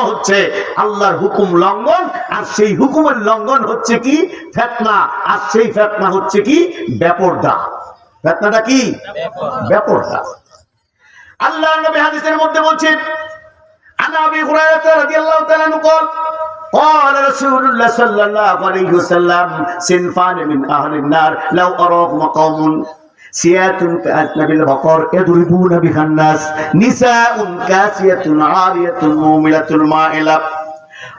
হচ্ছে আল্লাহর হুকুম লঙ্ঘন আর সেই হুকুমের লঙ্ঘন হচ্ছে কি ফেতনা আর সেই ফেতনা হচ্ছে কি ব্যাপরদা ফেতনাটা কি ব্যাপরদা আল্লাহ নবী হাদিসের মধ্যে বলছেন عن ابي هريره رضي الله تعالى عنه قال قال رسول الله صلى الله عليه وسلم صنفان من اهل النار لو اراهم قوم সিয়াতুন বকর নিসাউন কাসিয়াতুন আরিয়াতুন মাইলা।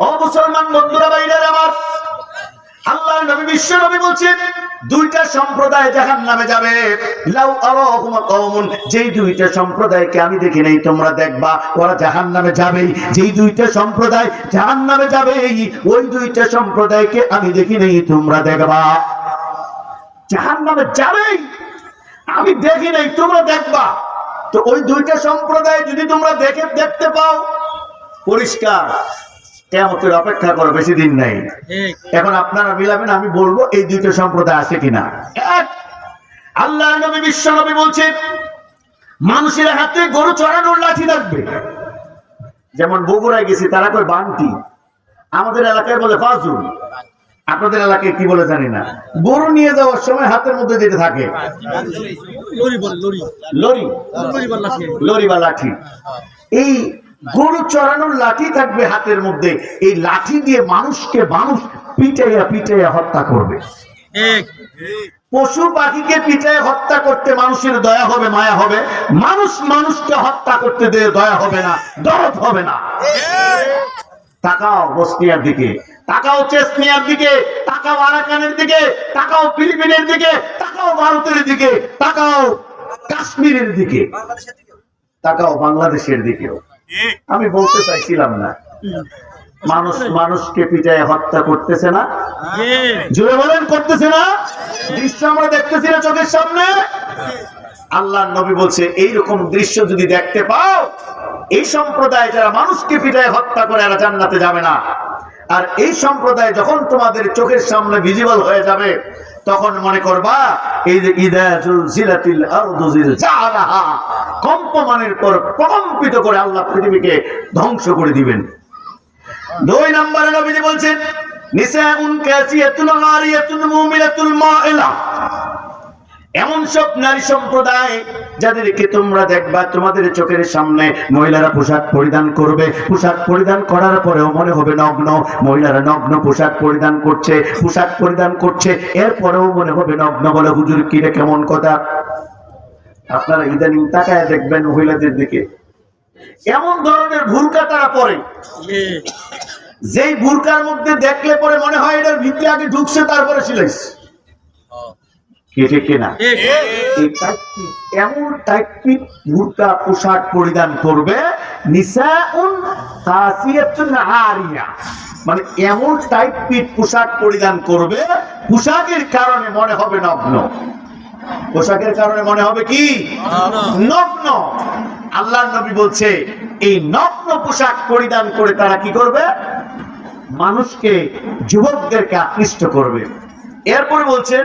ও মুসলমান বন্ধুরা বাইরের আমার, আল্লাহ নবী বিশ্ব নবী বলছেন, দুইটা সম্প্রদায় জাহান নামে যাবে। লাউ যেই দুইটা সম্প্রদায়কে আমি দেখি নেই, তোমরা দেখবা, ওরা জাহান নামে যাবেই। যেই দুইটা সম্প্রদায় জাহান নামে যাবেই, ওই দুইটা সম্প্রদায়কে আমি দেখি নেই, তোমরা দেখবা। জাহান নামে যাবেই। আমি দেখি নাই, তোমরা দেখবা। তো ওই দুইটা সম্প্রদায় যদি তোমরা দেখে, দেখতে পাও, পরিষ্কার। কেমতের অপেক্ষা করো, বেশি দিন নাই। এখন আপনারা মিলাবেন, আমি বলব, এই দুইটা সম্প্রদায় আছে কিনা। আল্লাহ নবী, বিশ্ব নবী বলছে, মানুষের হাতে গরু চড়ানোর লাঠি থাকবে। যেমন বগুড়ায় গেছি, তারা কয়, বান্টি। আমাদের এলাকায় বলে ফাজুল আপনাদের এলাকায় কি বলে জানি না। গরু নিয়ে যাওয়ার সময় হাতের মধ্যে যেটা থাকে। লরি বা লাঠি। এই গরু চড়ানোর লাঠি থাকবে হাতের মধ্যে। এই লাঠি দিয়ে মানুষকে মানুষ পিটাইয়া পিটাইয়া হত্যা করবে। পশু পাখিকে পিটায় হত্যা করতে মানুষের দয়া হবে মায়া হবে। মানুষ মানুষকে হত্যা করতে দিয়ে দয়া হবে না দরদ হবে না। তাকাও বসনিয়ার দিকে। তাকাও চেসনিয়ার দিকে, তাকাও আরাকানের দিকে, তাকাও ফিলিপিনের দিকে, তাকাও ভারতের দিকে, তাকাও কাশ্মীরের দিকে, তাকাও বাংলাদেশের দিকেও। আমি বলতে চাইছিলাম না। মানুষ মানুষকে পিটায় হত্যা করতেছে না? জুড়ে বলেন, করতেছে না? দৃশ্য আমরা দেখতেছি না চোখের সামনে? আল্লাহ নবী বলছে, এইরকম দৃশ্য যদি দেখতে পাও, এই সম্প্রদায় যারা মানুষকে পিটায় হত্যা করে, এরা জান্নাতে যাবে না। আর এই সম্প্রদায় যখন তোমাদের চোখের সামনে ভিজিবল হয়ে যাবে, তখন মনে করবা, এই যে ইদা আরদু জিলজালাহা, কম্পমানের পর প্রকম্পিত করে আল্লাহ পৃথিবীকে ধ্বংস করে দিবেন। দুই নম্বরে নবীজি বলছেন, নিসাউন কাসিয়াতুন আরিয়াতুন মুমিলাতুল মাইলা। এমন সব নারী সম্প্রদায় যাদেরকে তোমরা দেখবা, তোমাদের চোখের সামনে মহিলারা পোশাক পরিধান করবে। পোশাক পরিধান করার পরেও মনে হবে নগ্ন। মহিলারা নগ্ন পোশাক পরিধান করছে, পোশাক পরিধান করছে। এরপরেও মনে হবে নগ্ন বলে, হুজুর, কিরে, কেমন কথা? আপনারা ইদানিং তাকায় দেখবেন মহিলাদের দিকে। এমন ধরনের ভুলকা তারা পরে। যেই বুরকার মধ্যে দেখলে পরে মনে হয় এটার ভিতরে আগে ঢুকছে, তারপরে সিলাইস কে ঠিক কিনা এমন পোশাক পরিধান করবে নিসাউন কাসিয়াতুন আরিয়া। মানে এমন পোশাক পরিধান করবে পোশাকের কারণে মনে হবে নগ্ন। পোশাকের কারণে মনে হবে কি? নগ্ন। আল্লাহ নবী বলছে এই নগ্ন পোশাক পরিধান করে তারা কি করবে? মানুষকে যুবকদেরকে আকৃষ্ট করবে। এরপরে বলছেন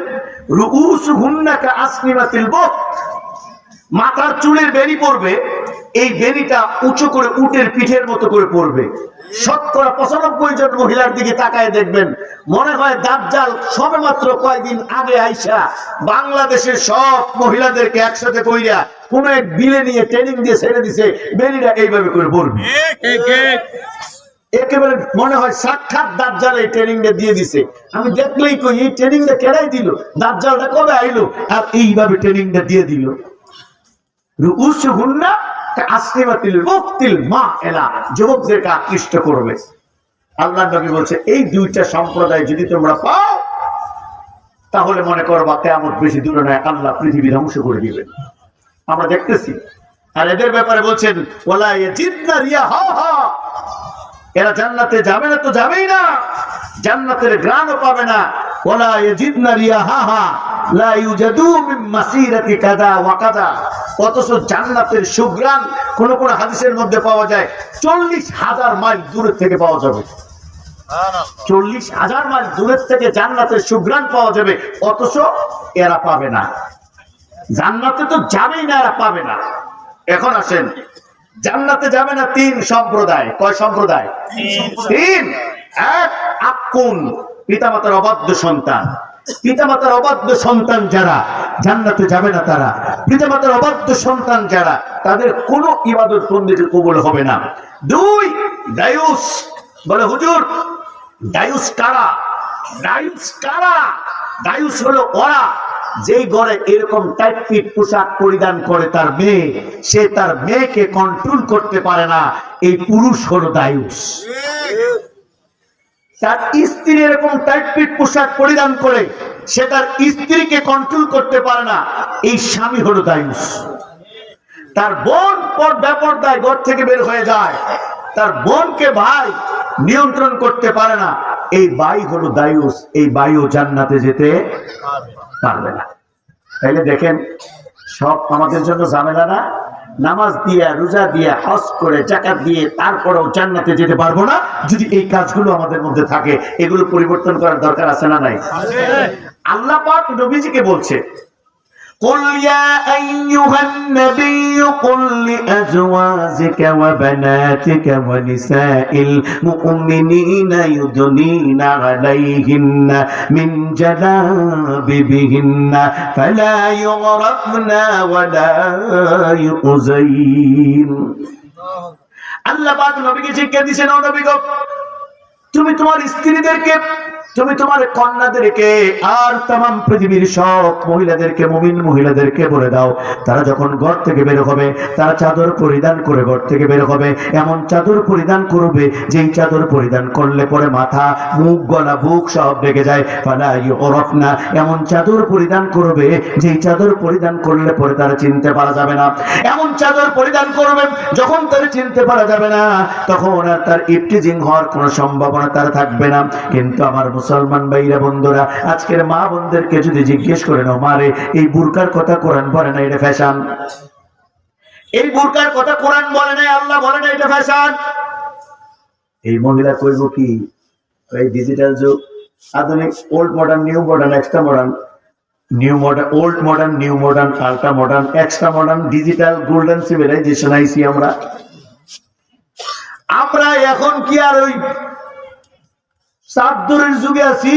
মাথার চুলের বেনি পড়বে, এই বেনিটা উঁচু করে উটের পিঠের মতো করে পড়বে। শতকরা পঁচানব্বই জন মহিলার দিকে তাকায় দেখবেন, মনে হয় দাজ্জাল সবে মাত্র কয়েকদিন আগে আইসা বাংলাদেশের সব মহিলাদেরকে একসাথে কইরা কোন এক বিলে নিয়ে ট্রেনিং দিয়ে ছেড়ে দিছে বেনিটা এইভাবে করে পড়বে। একেবারে মনে হয় সাক্ষাৎ দাজ্জাল এই ট্রেনিংটা দিয়ে দিছে। আমি দেখলেই কই, এই ট্রেনিংটা কেড়াই দিল? দাজ্জালটা কবে আইলো? আর এইভাবে ট্রেনিংটা দিয়ে দিল। সম্প্রদায় যদি তোমরা পাও, তাহলে মনে কেমন পৃথিবী ধ্বংস করে দিবেন আমরা দেখতেছি। আর এদের ব্যাপারে বলছেন ওলা রিয়া, হা হা। এরা জান্নাতে যাবে না তো যাবেই না। জান্নাতের গ্রাণও পাবে না। ওলা ইয়াজিদনা রিয়াহা লা ইউজাদু মিন মাসিরাতি কাদা ওয়া কাদা অথচ জান্নাতের সুগ্রাণ কোন কোন হাদিসের মধ্যে পাওয়া যায় চল্লিশ হাজার মাইল দূরের থেকে পাওয়া যাবে। চল্লিশ হাজার মাইল দূরের থেকে জান্নাতের সুগ্রাণ পাওয়া যাবে অথচ এরা পাবে না। জান্নাতে তো যাবেই না এরা পাবে না। এখন আসেন জান্নাতে যাবে না তিন সম্প্রদায়? কয় সম্প্রদায়? তিন এক আকুন পিতামাতার অবাধ্য সন্তান। পিতামাতার অবাধ্য সন্তান যারা জান্নাতে যাবে না তারা। পিতামাতার অবাধ্য সন্তান যারা তাদের কোনো ইবাদত বন্দিকে কবুল হবে না। দুই দায়ুস বলে হুজুর ডায়ুস কারা? ডায়ুস কারা? ডায়ুস হলো ওরা। যেই ঘরে এরকম টাইট ফিট পোশাক পরিধান করে তার মেয়ে, সে তার মেয়েকে কন্ট্রোল করতে পারে না। এই পুরুষ হলো দায়ুস। তার স্ত্রী এরকম টাইট ফিট পোশাক পরিধান করে, সে তার স্ত্রীকে কন্ট্রোল করতে পারে না। এই স্বামী হলো দায়ুস। তার বোন পর ব্যাপারদায় ঘর থেকে বের হয়ে যায়। তার বোনকে ভাই নিয়ন্ত্রণ করতে পারে না। এই বাই হলো দায়ুস। এই বায়ু জান্নাতে যেতে পারবে না। তাইলে দেখেন সব আমাদের জন্য ঝামেলা না। নামাজ দিয়ে রোজা দিয়ে হজ করে জাকাত দিয়ে তারপরেও জান্নাতে যেতে পারব না যদি এই কাজগুলো আমাদের মধ্যে থাকে। এগুলো পরিবর্তন করার দরকার আছে না নাই? আল্লাহ পাক নবীজিকে বলছে قل يا أيها النبي قل لأزواجك وبناتك ونساء المؤمنين يدنين عليهن من جلابيبهن فلا يغرفن ولا يؤذين আল্লাহ পাক নবীকে শিক্ষা দিয়েছেন ও নবী গো তুমি তোমার স্ত্রীদেরকে তুমি তোমার কন্যাদেরকে আর তাম পৃথিবীর সব মহিলাদেরকে, মুমিন মহিলাদেরকে বলে দাও। তারা যখন ঘর থেকে বের হবে, তারা চাদর পরিধান করে ঘর থেকে বের হবে। এমন চাদর পরিধান করবে, যেই চাদর পরিধান করলে পরে মাথা, মুখ, গলা, বুক সব ঢেকে যায়। ফালা ওরফ না এমন চাদর পরিধান করবে, যেই চাদর পরিধান করলে পরে তারা চিনতে পারা যাবে না। এমন চাদর পরিধান করবে, যখন তারা চিনতে পারা যাবে না, তখন আর তার ইফটিজিং হওয়ার কোনো সম্ভাবনা তার থাকবে না। কিন্তু আমার মুসলমান ভাইরা, বন্ধুরা, আজকের মা বোনদেরকে যদি জিজ্ঞেস করে নাও মারে এই বুরকার কথা কোরআন বলে না, এটা ফ্যাশন? এই বুরকার কথা কোরআন বলে না, আল্লাহ বলে না, এটা ফ্যাশন? এই মহিলা কইব কি, এই ডিজিটাল যুগ, আধুনিক old modern new modern extra modern new modern old modern new modern ultra modern extra modern digital golden civilization আইসি আমরা। আমরা এখন কি আর ওই চাদরের যুগে আছি।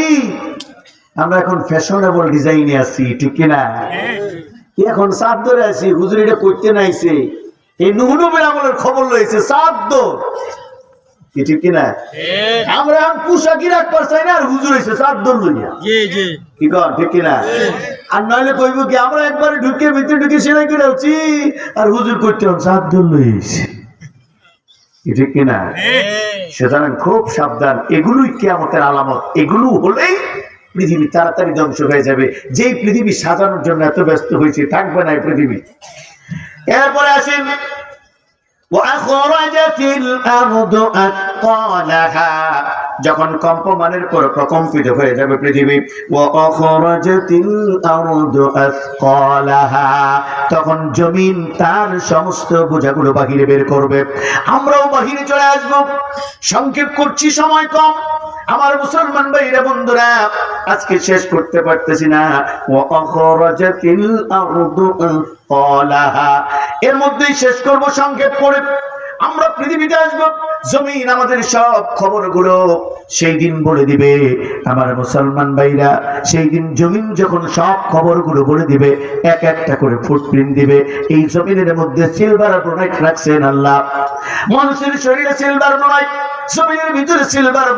আমরা এখন ফ্যাশনেবল ডিজাইনে আছি ঠিক কিনা? এখন চাদরে আছি? হুজুর এটা করতে নাইছে এই নুহনবের আমলের খবর কি ঠিক কিনা? আমরা এখন রাখবার চাই না আর হুজুর হয়েছে লইয়া। জি কি কর ঠিক কিনা? আর নইলে কইব কি আমরা একবারে ঢুকে ভিতরে ঢুকে সেলাই করে আছি আর হুজুর করতে হবে চাদর লইছে। কি ঠিক কিনা সুতরাং খুব সাবধান এগুলোই কেয়ামতের আলামত এগুলো হলেই পৃথিবী তাড়াতাড়ি ধ্বংস হয়ে যাবে যেই পৃথিবী সাজানোর জন্য এত ব্যস্ত হয়েছে থাকবে না এই পৃথিবী এরপরে আসেন وأخرجت الأرض أثقالها যখন কম্পমানের পর প্রকম্পিত হয়ে যাবে পৃথিবী তখন জমিন তার সমস্ত বোঝাগুলো বাহিরে বের করবে। আমরাও বাহিরে চলে আসব। সংক্ষেপ করছি, সময় কম। আমার মুসলমান ভাইরা, বন্ধুরা, আজকে শেষ করতে পারতেছি না। এর মধ্যেই শেষ করব, সংক্ষেপ করে। আমরা পৃথিবীতে আসব, জমিন, আমাদের সব খবরগুলো সেই দিন বলে দিবে। আমার মুসলমান ভাইরা, সেই দিন জমিন যখন সব খবরগুলো বলে দিবে, এক একটা করে ফুটপ্রিন্ট দিবে। এই জমিনের মধ্যে সিলভার প্রোডাক্ট রাখছেন আল্লাহ। মানুষের শরীরে সিলভার প্রোনাইট জমিনের ভিতরে সিলভার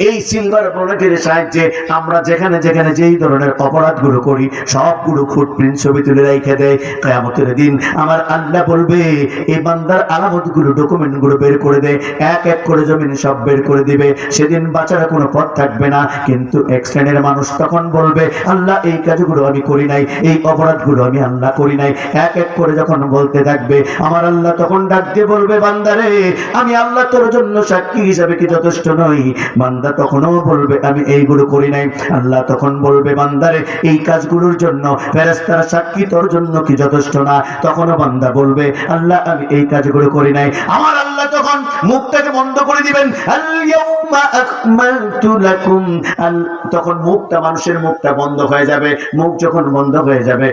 এই সিলভার সাহায্যে আমরা যেখানে যেখানে যেই ধরনের অপরাধগুলো করি, সবগুলো ফুটপ্রিন্ট ছবি তুলে রেখে দেয়। দিন আমার বলবে, এই বান্দার আলামতগুলো ডকুমেন্টগুলো বের করে দেয় এক এক করে জমিন সব বের করে দিবে। সেদিন বাঁচার কোনো পথ থাকবে না। কিন্তু এক শ্রেণির মানুষ তখন বলবে, আল্লাহ, এই কাজগুলো আমি করি নাই। এই অপরাধগুলো আমি আল্লাহ করি নাই। এক এক করে যখন বলতে থাকবে, আমার আল্লাহ তখন ডাক দিয়ে বলবে, বান্দারে, আমি আল্লাহ তোর জন্য সাক্ষী সাক্ষী হিসাবে কি যথেষ্ট নই? বান্দা তখনও বলবে, আমি এইগুলো করি নাই। আল্লাহ তখন বলবে, বান্দারে, এই কাজগুলোর জন্য ফেরেস্তারা সাক্ষী তোর জন্য কি যথেষ্ট না? তখনও বান্দা বলবে, আল্লাহ, আমি এই কাজগুলো করি নাই। আমার আল্লাহ তখন মুখটাকে বন্ধ করে দিবেন তখন মুখটা, মানুষের মুখটা বন্ধ হয়ে যাবে। মুখ যখন বন্ধ হয়ে যাবে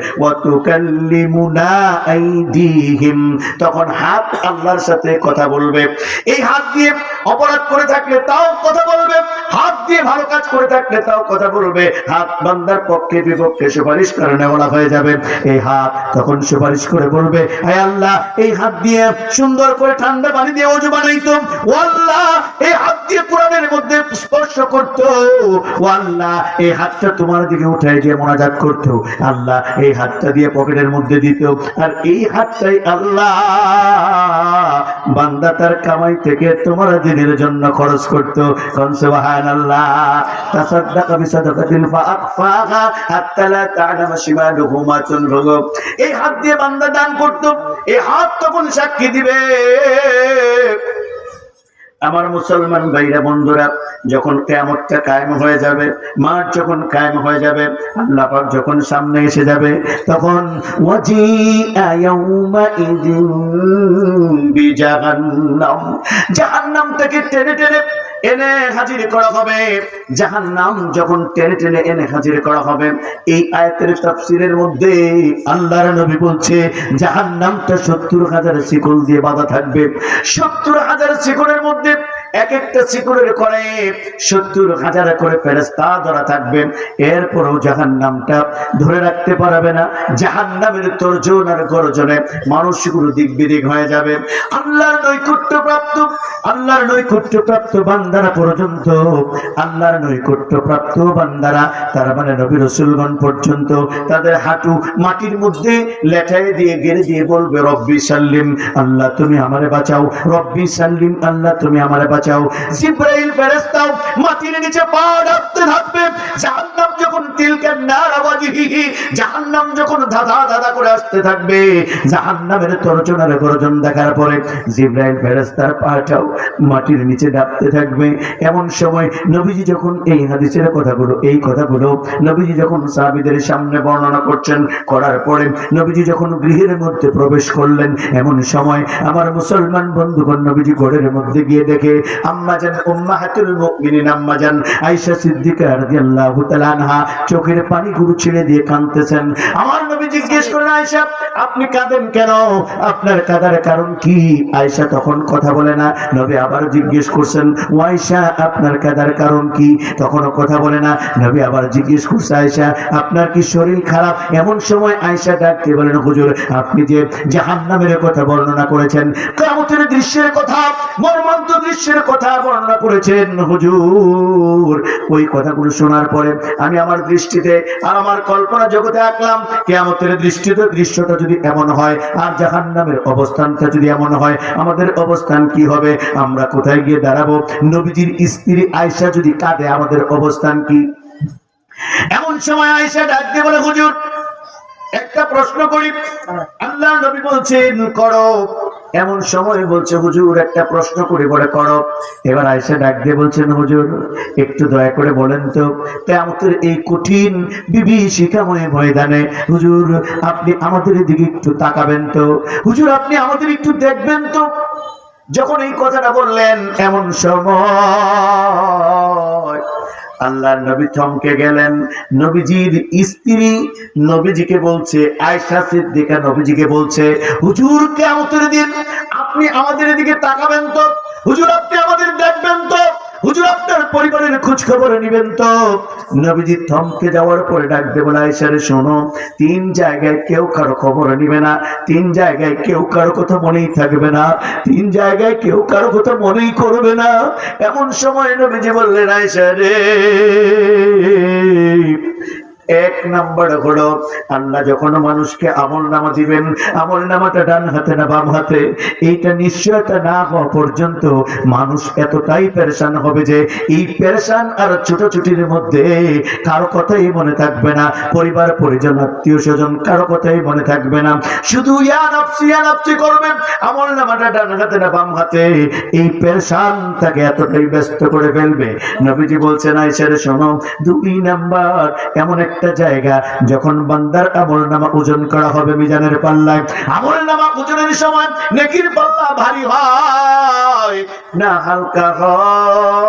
তখন হাত আল্লাহর সাথে কথা বলবে। এই হাত দিয়ে অপরাধ করে থাকলে তাও কথা বলবে। হাত দিয়ে ভালো কাজ করে থাকলে তাও কথা বলবে। হাত বান্দার পক্ষে, বিপক্ষে সুপারিশ করে নেওয়া হয়ে যাবে। এই হাত তখন সুপারিশ করে বলবে, হে আল্লাহ, এই হাত দিয়ে সুন্দর করে ঠান্ডা পানি দিয়ে অজু বানাইতো। ও আল্লাহ এই হাত দিয়ে কোরআনের মধ্যে স্পর্শ করতো। ও আল্লাহ এই হাতটা তোমার দিকে উঠাই দিয়ে মোনাজাত করতো। আল্লাহ, এই হাতটা দিয়ে পকেটের মধ্যে দিত। আর এই হাতটাই আল্লাহ বান্দা তার কামাই থেকে তোমার দিনের জন্য খরচ করতো। কোন সুবহানাল্লাহ। তাসাদদাকা বিসাদাকাতিন ফাআখফাহা হাত্তা লা তা'লামা শিমালুহু মা তুনফিকু এই হাত দিয়ে বান্দা দান করতো, এই হাত তখন সাক্ষী দিবে। আমার মুসলমান ভাইরা বন্ধুরা, যখন কেয়ামতটা কায়েম হয়ে যাবে, মাঠ যখন কায়েম হয়ে যাবে, আল্লাহ যখন সামনে এসে যাবে, তখন ইয়াউমাইযিন বিজাহান্নাম। জাহান্নাম থেকে টেনে টেনে এনে হাজির করা হবে। জাহান্নাম যখন টেনে টেনে এনে হাজির করা হবে, এই আয়াতের তাফসীরের মধ্যে আল্লাহর নবী বলছে, জাহান্নামটা সত্তর হাজার শিকল দিয়ে বাঁধা থাকবে। সত্তর হাজার শিকলের মধ্যে এক একটা শিকলের করে সত্তর হাজার করে ফেরেস্তা ধরা থাকবে এরপরও জাহান্নামটা ধরে রাখতে পারবে না। জাহান্নামের তর্জন আর গর্জনে মানুষগুলো দিক হয়ে যাবে। আল্লাহর নৈকট্য প্রাপ্ত আল্লাহর নৈকট্য প্রাপ্ত বান্দারা পর্যন্ত, আল্লাহর নৈকট্য প্রাপ্ত বান্দারা, তার মানে নবী রসুলগণ পর্যন্ত, তাদের হাঁটু মাটির মধ্যে লেঠায় দিয়ে গেড়ে দিয়ে বলবে, রব্বি সাল্লিম, আল্লাহ তুমি আমারে বাঁচাও। রব্বি সাল্লিম, আল্লাহ তুমি আমারে বাঁচাও। জিব্রাইল ফেরেশতাও মাটির নিচে পা ডাকতে থাকবে। জাহান্নাম যখন তিলকের নার আওয়াজিহি জাহান্নাম যখন ধাঁধা ধাঁধা করে আসতে থাকবে, জাহান্নামের তর্জনের গর্জন দেখার পরে জিব্রাইল ফেরেশতার পাটাও মাটির নিচে ডাকতে থাকবে। এমন সময় নবীজি যখন এই হাদিসের কথাগুলো, এই কথাগুলো নবীজি যখন সাহাবীদের সামনে বর্ণনা করছেন, করার পরে নবীজি যখন গৃহের মধ্যে প্রবেশ করলেন, এমন সময় আমার মুসলমান বন্ধুগণ নবীজি ঘরের মধ্যে গিয়ে দেখে চোখের পানি গুরু ছেড়ে দিয়ে কাঁদতেছেন। আমার নবী জিজ্ঞেস করলেন, আয়েশা, আপনি কাঁদেন কেন? আপনার কাঁদার কারণ কি? আয়েশা তখন কথা বলে না। নবী আবার জিজ্ঞেস করছেন, ও আয়েশা, আপনার কাঁদার কারণ কি? তখনও কথা বলে না। নবী আবার জিজ্ঞেস করছে, আয়েশা, আপনার কি শরীর খারাপ? এমন সময় আয়েশা ডাকতে বলেন, হুজুর, আপনি যে জাহান্নামের কথা বর্ণনা করেছেন, কামতের দৃশ্যের কথা, মর্মান্ত দৃশ্যের কথা বর্ণনা করেছেন, হুজুর। ওই কথাগুলো শোনার পরে আমি আমার দৃষ্টিতে আর আমার কল্পনা জগতে আঁকলাম, কেয়ামতের দৃষ্টিতে দৃশ্যটা যদি এমন হয়, আর জাহান্নামের অবস্থানটা যদি এমন হয়, আমাদের অবস্থান কি হবে? আমরা কোথায় গিয়ে দাঁড়াবো? নবীজির স্ত্রী আয়সা যদি কাঁদে, আমাদের অবস্থান কি? এমন সময় আয়সা ডাক দিয়ে বলে, হুজুর, একটা প্রশ্ন করি। আল্লাহ নবী বলছেন, করো। এমন সময় বলছে, হুজুর, একটা প্রশ্ন করি বলে করো। এবার আয়সা ডাক দিয়ে বলছেন হুজুর, একটু দয়া করে বলেন তো কেমতের এই কঠিন বিভীষিকাময় ময়দানে, হুজুর, আপনি আমাদের দিকে একটু তাকাবেন তো। হুজুর, আপনি আমাদের একটু দেখবেন তো। যখন এই কথাটা বললেন, এমন সময় আল্লাহর নবী থমকে গেলেন। নবীজির স্ত্রী নবীজিকে বলছে আয়সা সিদ্দিকা নবীজিকে বলছে, হুজুর কেমতের দিন আপনি আমাদের দিকে তাকাবেন তো? হুজুর, আপনি আমাদের দেখবেন তো? হুজুর, আপনার পরিবারের খোঁজ খবর নিবেন তো। নবীজি থমকে যাওয়ার পরে ডাক দেবো এসে শোনো, তিন জায়গায় কেউ কারও খবর নিবে না, তিন জায়গায় কেউ কারও কথা মনেই থাকবে না, তিন জায়গায় কেউ কারও কথা মনেই করবে না। এমন সময় নবীজি বললেন আয়সা রে এক নাম্বার হলো, আল্লাহ যখন মানুষকে আমল নামা দিবেন, আমল নামাটা ডান হাতে না বাম হাতে, এইটা নিশ্চয়তা না হওয়া পর্যন্ত মানুষ এতটাই পেরেশান হবে যে, এই পেরেশান আর ছোটাছুটির মধ্যে কারও কথাই মনে থাকবে না, পরিবার, পরিজন, আত্মীয় স্বজন কারও কথাই মনে থাকবে না। শুধু ইয়া নফসি করবেন, আমল নামাটা ডান হাতে না বাম হাতে, এই পেরেশান তাকে এতটাই ব্যস্ত করে ফেলবে। নবীজি বলছেন আইসারে শোনো, দুই নাম্বার, এমন একটা জায়গা যখন বান্দার আমল নামা ওজন করা হবে মিজানের পাল্লায়। আমল নামা ওজনের সময় নেকির পাল্লা ভারী হয়, না হালকা হয়।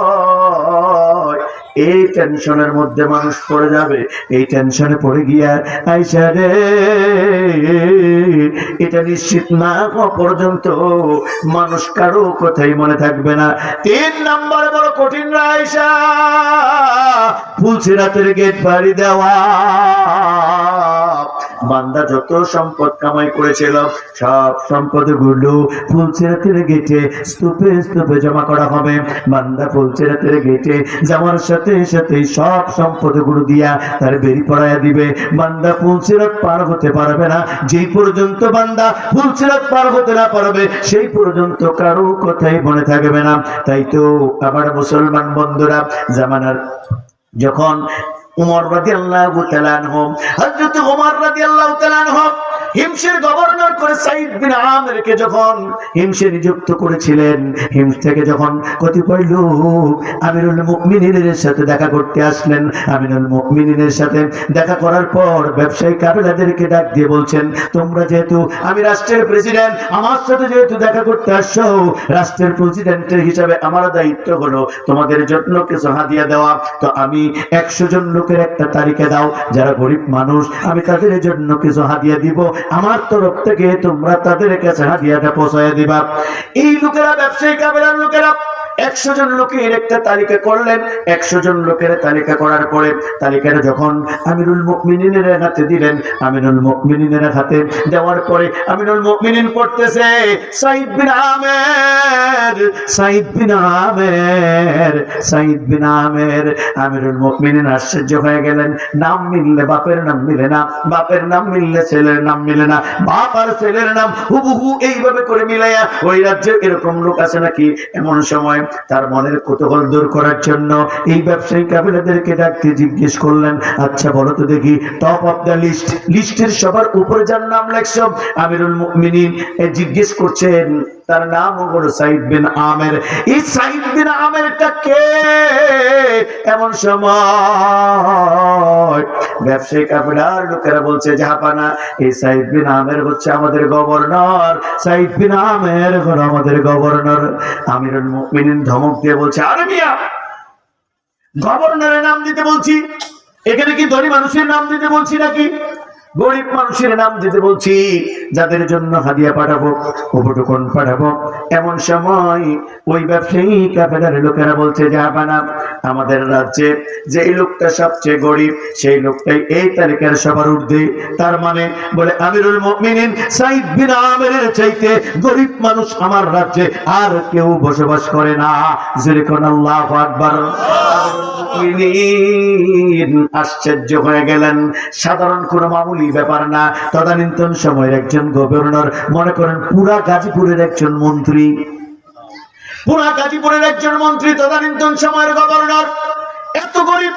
এই টেনশনের মধ্যে মানুষ পড়ে যাবে। এই টেনশনে পড়ে গিয়া আইসা রে, এটা নিশ্চিত না হওয়া পর্যন্ত মানুষ কারও কথাই মনে থাকবে না। তিন নাম্বার বড় কঠিন রাইসা ফুলছে রাতের গেট বাড়ি দেওয়া। বান্দা যত সম্পদ কামাই করেছিল, সব সম্পদগুলো ফুলছেরাতের গেটে, স্তূপে স্তূপে জমা করা হবে। বান্দা ফুলছেরাতের গেটে যাওয়ার সাথে সাথে সব সম্পদগুলো দিয়া তার বেরি পড়াইয়া দিবে। বান্দা ফুলছেরাত পার হতে পারবে না। যেই পর্যন্ত বান্দা ফুলছেরাত পার হতে না পারবে, সেই পর্যন্ত কারও কথাই মনে থাকবে না। তাই তো, আমার মুসলমান বন্ধুরা, জামানার যখন উমর রাজি আল্লাহ হজরত উমর রাজি আল্লাহ হিমসের গভর্নর করে সাইদ বিন আমেরকে যখন হিমসে নিযুক্ত করেছিলেন হিমস থেকে যখন কতিপয় লোক আমিরুল মুকমিনের সাথে দেখা করতে আসলেন, আমিরুল মুকমিনের সাথে দেখা করার পর ব্যবসায়ী কাবিলাদেরকে ডাক দিয়ে বলছেন, তোমরা যেহেতু আমি রাষ্ট্রের প্রেসিডেন্ট, আমার সাথে যেহেতু দেখা করতে আসছো, রাষ্ট্রের প্রেসিডেন্টের হিসাবে আমার দায়িত্ব হলো তোমাদের জন্য কিছু হাদিয়া দেওয়া। তো আমি একশো জন লোকের একটা তালিকা দাও, যারা গরিব মানুষ, আমি তাদের জন্য কিছু হাদিয়া দিব আমার তরফ থেকে তোমরা তাদের কাছে হাদিয়াটা পৌঁছায় দিবা। এই লোকেরা ব্যবসায়ী কাবেরার লোকেরা একশো জন লোকের একটা তালিকা করলেন, একশো জন লোকের তালিকা করার পরে তালিকাটা যখন আমিরুল মুকমিনের হাতে দিলেন আমিরুল মুকমিনের হাতে দেওয়ার পরে আমিরুল মুকমিনিন পড়তেছে আমিরুল আশ্চর্য হয়ে গেলেন, নাম মিললে বাপের নাম মিলে না, বাপের নাম মিললে ছেলের নাম মিলে না, বাপ আর ছেলের নাম হুবহু এইভাবে করে মিলাইয়া ওই রাজ্যে এরকম লোক আছে নাকি? এমন সময় তার মনের কৌতূহল দূর করার জন্য। এই ব্যবসায়ী কাবিলাদেরকে ডাকতে জিজ্ঞেস করলেন আচ্ছা বলো তো দেখি টপ অফ দ্য লিস্ট লিস্টের সবার উপরে যার নাম লেখছ? আমিরুল এ জিজ্ঞেস করছেন তার নাম হলো সাইদ বিন আমের। এই সাইদ বিন আমেরটা কে? এমন সময় ব্যবসায়ী কাবিলার লোকেরা বলছে জাহাপানা এই সাইদ বিন আমের হচ্ছে আমাদের গভর্নর। সাইদ বিন আমের হলো আমাদের গভর্নর। আমিরুল মুমিনিন ধমক দিয়ে বলছে, আরে মিয়া, গভর্নরের নাম দিতে বলছি। এখানে কি ধনী মানুষের নাম দিতে বলছি নাকি? গরিব মানুষের নাম দিতে বলছি, যাদের জন্য হাদিয়া পাঠাবো, উপটুকন পাঠাবো। এমন সময় ওই ব্যবসায়ী কাফেলার লোকেরা বলছে জাহাবানা আমাদের রাজ্যে যে লোকটা সবচেয়ে গরিব, সেই লোকটাই এই তালিকার সবার ঊর্ধ্বে। তার মানে বলে, আমিরুল মুমিনিন সাইদ বিন আমেরের চাইতে গরিব মানুষ আমার রাজ্যে আর কেউ বসবাস করে না। যেরকম আল্লাহ আকবার। আশ্চর্য হয়ে গেলেন। সাধারণ কোনো মামুলি ব্যাপার না। তদানীন্তন সময়ের একজন গভর্নর, মনে করেন পুরা গাজীপুরের একজন মন্ত্রী। পুরা গাজীপুরের একজন মন্ত্রী, তদানীন্তন সময়ের গভর্নর। এত গরিব,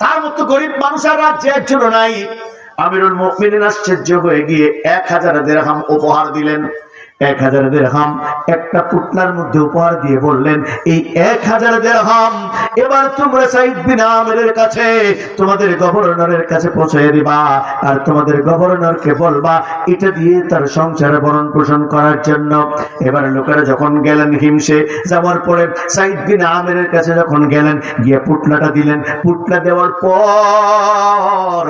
তার মতো গরিব মানুষ আর রাজ্যে একজনও নাই। আমিরুল মুমিনিন আশ্চর্য হয়ে গিয়ে এক হাজার দেড়হাম উপহার দিলেন। এক হাজার দেড়হাম একটা পুতলার মধ্যে উপহার দিয়ে বললেন, এই এক হাজার দেড়হাম এবার তোমরা সাইদ বিন আমেরের কাছে, তোমাদের গভর্নরের কাছে পৌঁছে দিবা আর তোমাদের গভর্নরকে বলবা, এটা দিয়ে তার সংসারে ভরণ পোষণ করার জন্য। এবার লোকেরা যখন গেলেন হিমসে যাওয়ার পরে সাইদ বিন আমেরের কাছে যখন গেলেন, গিয়ে পুটলাটা দিলেন। পুটলা দেওয়ার পর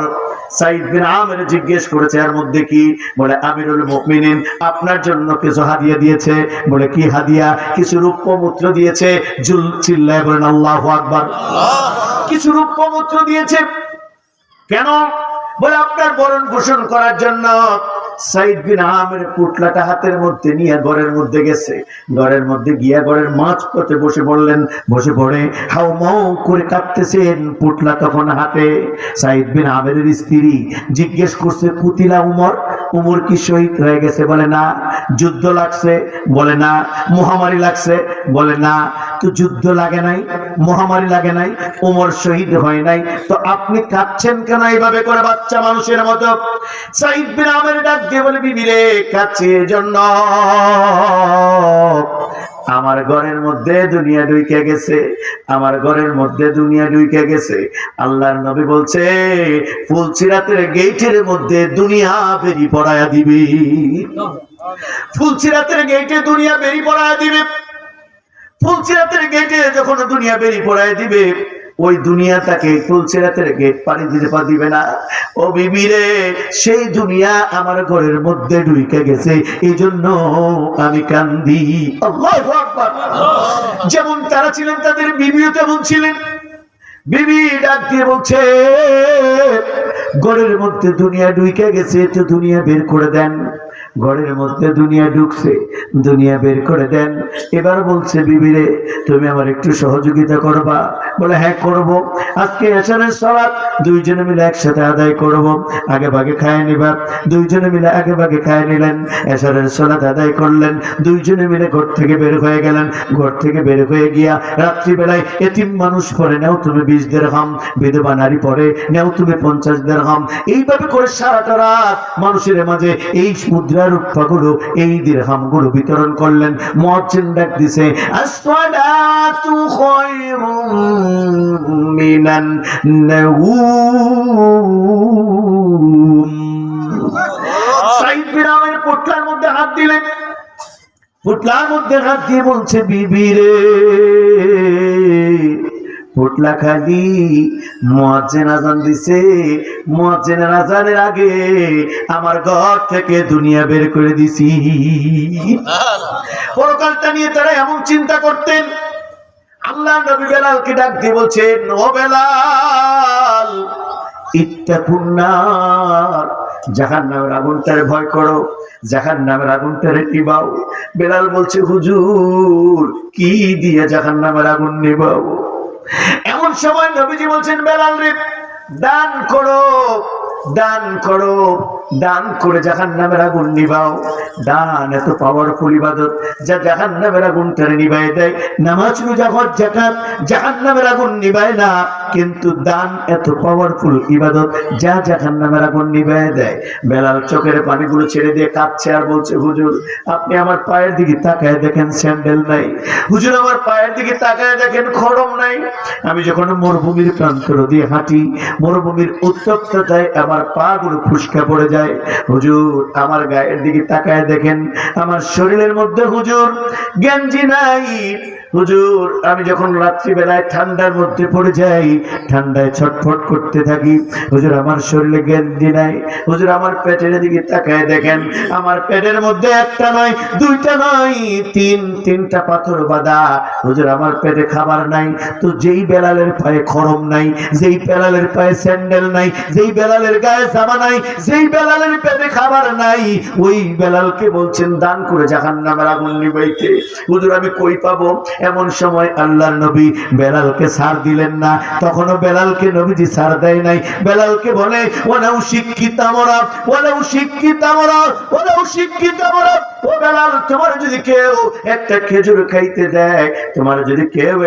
সাইদ বিন আমের জিজ্ঞেস করেছে, এর মধ্যে কি? বলে, আমিরুল মুমিনিন, আপনার জন্য কিছু হাদিয়া দিয়েছে, বলে কি হাদিয়া? কিছু রূপমূত্র দিয়েছে, জুল চিল্লায় বলেন, আল্লাহ আকবার। কিছু রূপমূত্র দিয়েছে। কেন? বলে আপনার বরণ পোষণ করার জন্য। পুটলাটা হাতের মধ্যে নিয়ে মধ্যে গেছে। মধ্যে মাছ পথে বসে পড়লেন, বসে পড়ে করে পুটলা তখন হাতে। সাইদ বিন আমের স্ত্রী জিজ্ঞেস করছে, কুতিলা উমর উমর কি শহীদ হয়ে গেছে? বলে, না। যুদ্ধ লাগছে? বলে, না। মহামারী লাগছে? বলে, না। তো যুদ্ধ লাগে নাই? মহামারী লাগে নাই। উমর শহীদ হয় নাই। তো আপনি কাঁদছেন কেন? এইভাবে করে বাচ্চা মানুষের মতো। সাইদ বিন আমের ডাক দিয়ে বলে বিবি কাছে জন্য। আমার ঘরের মধ্যে দুনিয়া ঢুকে গেছে, আমার ঘরের মধ্যে দুনিয়া ঢুকে গেছে। আল্লাহর নবী বলছে ফুলসিরাতের গেটের মধ্যে দুনিয়া বেরি পড়ায়া দিবি। ফুলসিরাতের গেটে দুনিয়া বেরি পড়ায়া দিবে। ফুলসিরাতের গেটে যখন দুনিয়া বেরি পড়ায় দিবে ওই দুনিয়া তাকে ফুলসিরাতের গেট পাড়ি দিতে পা দিবে না। ও বিবিরে সেই দুনিয়া আমার ঘরের মধ্যে ঢুকে গেছে এই জন্য আমি কান্দি। যেমন তারা ছিলেন, তাদের বিবিও তেমন ছিলেন। বিবি ডাক দিয়ে বলছে, ঘরের মধ্যে দুনিয়া ঢুকে গেছে তো দুনিয়া বের করে দেন। ঘরের মধ্যে দুনিয়া ঢুকছে, দুনিয়া বের করে দেন। এবার বলছে বিবিরে তুমি আমার একটু সহযোগিতা করবা। বলে হ্যাঁ করব। আজকে এসারের সলাৎ দুইজনে মিলে একসাথে আদায় করব। আগে ভাগে খায় নিবা দুইজনে মিলে আগে ভাগে খায় নিলেন। এসারের সলাৎ আদায় করলেন। দুইজনে মিলে ঘর থেকে বের হয়ে গেলেন। ঘর থেকে বের হয়ে গিয়া রাত্রিবেলায় এতিম মানুষ পরে, নেও তুমি বিশ দের হাম বিধবা নারী পরে, নেও তুমি পঞ্চাশ দের হাম এইভাবে করে সারাটা রাত মানুষের মাঝে এই মুদ্রার রূপাগুলো এই দিরহামগুলো বিতরণ করলেন। মর্চেন ডাক দিছে আসসালাতু খায়রুম মিনান নাউম সাইদ বিরামের পোটলার মধ্যে হাত দিলেন। পুটলার মধ্যে হাত দিয়ে বলছে বিবি রে পুটলা খালি মুয়াজ্জিন আজান দিছে। মুয়াজ্জিনের আজানের আগে আমার ঘর থেকে দুনিয়া বের করে দিছি। পরকালটা নিয়ে তারা এমন চিন্তা করতেন আল্লাহ নবী বেলালকে ডাক দিয়ে বলছেন ও বেলাল, ইত্তাকুন্নার জাহান নামের আগুনটারে ভয় করো জাহান নামের আগুনটারে নিবাও বেলাল বলছে, হুজুর, কি দিয়ে জাহান নামের আগুন নিবাও? এমন সময় নবীজি বলছেন, বেলাল রে, দান করো দান করো। দান করে জাহান নামের আগুন নিবাও দান এত পাওয়ারফুল ইবাদত যা জাহান নামের আগুন টেনে নিবাই দেয়। নামাজ রোজা হজ জাকাত জাহান নামের আগুন নিবায় না। কিন্তু দান এত পাওয়ারফুল ইবাদত, যা জাহান নামের আগুন নিবাই দেয়। বেলাল চোখের পানিগুলো ছেড়ে দিয়ে কাঁদছে আর বলছে, হুজুর, আপনি আমার পায়ের দিকে তাকায় দেখেন স্যান্ডেল নাই। হুজুর, আমার পায়ের দিকে তাকায় দেখেন খড়ম নাই। আমি যখন মরুভূমির প্রান্তর দিয়ে হাঁটি, মরুভূমির উত্তপ্ততায় আমার পা গুলো ফুসকা পড়ে যায়। হুজুর, আমার গায়ের দিকে তাকায় দেখেন, আমার শরীরের মধ্যে হুজুর গেঞ্জি নাই। হুজুর, আমি যখন রাত্রিবেলায় ঠান্ডার মধ্যে পড়ে যাই, ঠান্ডায় ছটফট করতে থাকি। হুজুর, আমার শরীরে গেঞ্জি নাই। হুজুর, আমার পেটের দিকে তাকায় দেখেন, আমার পেটের মধ্যে একটা নয় দুইটা নয় তিন, তিনটা পাথর বাঁধা। হুজুর, আমার পেটে খাবার নাই। তো যেই বেলালের পায়ে খরম নাই, যেই বেলালের পায়ে স্যান্ডেল নাই, যেই বেলালের গায়ে জামা নাই, যেই বেলালের পেটে খাবার নাই, ওই বেলালকে বলছেন, দান করে জাহান নামের আগুন নিবাইতে। হুজুর, আমি কই পাবো? এমন সময় আল্লাহর নবী বেলালকে সার দিলেন না। তখনও বেলালকে নবীজি সার দেয় নাই। বেলালকে বলে ওনাও শিক্ষিত আমরা ওনাও শিক্ষিত আমরা ওনাও শিক্ষিত আমরা ও বেলাল কেউ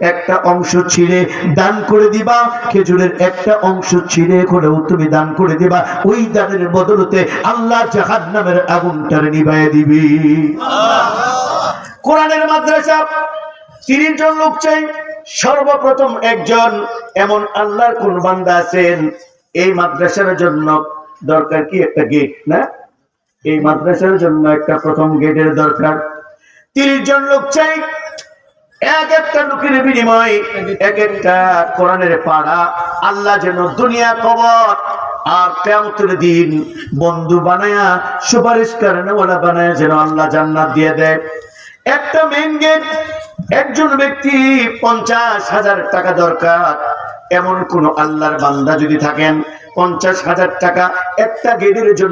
একটা অংশ ছিঁড়ে দান করে দিবা। খেজুরের একটা অংশ ছিঁড়ে করেও তুমি দান করে দিবা। ওই দানের বদলতে আল্লাহ নামের আগুনটারে নিভাইয়ে দিবি। কোরআনের মাদ্রাসা তিরিশ লোক চাই, সর্বপ্রথম একজন, এমন আল্লাহর কোন বান্দা আছেন, এই মাদ্রাসার জন্য দরকার কি একটা গেট না? এই মাদ্রাসার জন্য একটা প্রথম গেটের দরকার। তিরিশ জন লোক চাই, এক একটা লোকের বিনিময় এক একটা কোরআনের পাড়া, আল্লাহ যেন দুনিয়া কবর আর কেমতের দিন বন্ধু বানায়া, সুপারিশ কারণে ওলা বানায় যেন আল্লাহ জান্নাত দিয়ে দেয়। একটা মেন গেট একজন ব্যক্তি পঞ্চাশ হাজার টাকা দরকার। এমন কোন আল্লাহর বান্দা যদি থাকেন, পঞ্চাশ হাজার টাকা একটা গেটের জন্য